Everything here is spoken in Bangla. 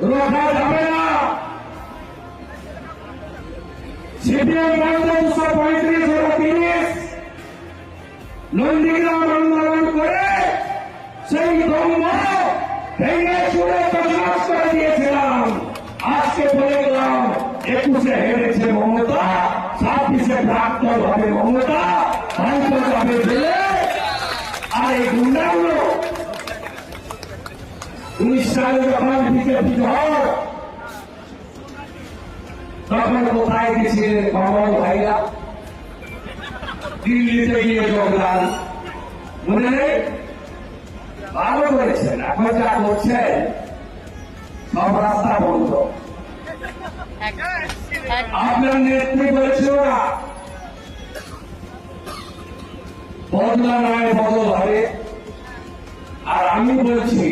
রাখা যাবে না। সিপিএম বন্ধ দুশো পঁয়ত্রিশ হলো তিরিশ। নন্দীগ্রাম আন্দোলন করে সেই ধর্ম ভেঙে চুড়ে তসমাস করে দিয়েছিলাম। আজকে বলে গেলাম একুশে হেরেছে মমতা, ছাব্বিশে প্রাক্তন হবে মমতা হয়তো যাবে আর এই গুন্ডাগুলো উনিশ সালে যখন বিজেপি ঝড় তখন কোথায় গেছিলেন কমল ভাইরা? দিল্লিতে গিয়ে যোগদান। মনে নেই? ভালো করেছেন। এখন যা করছেন, সব রাস্তা বন্ধ। আপনার নেত্রী বলেছিল না? বদলা নয়, বদল হবে। আর আমি বলছি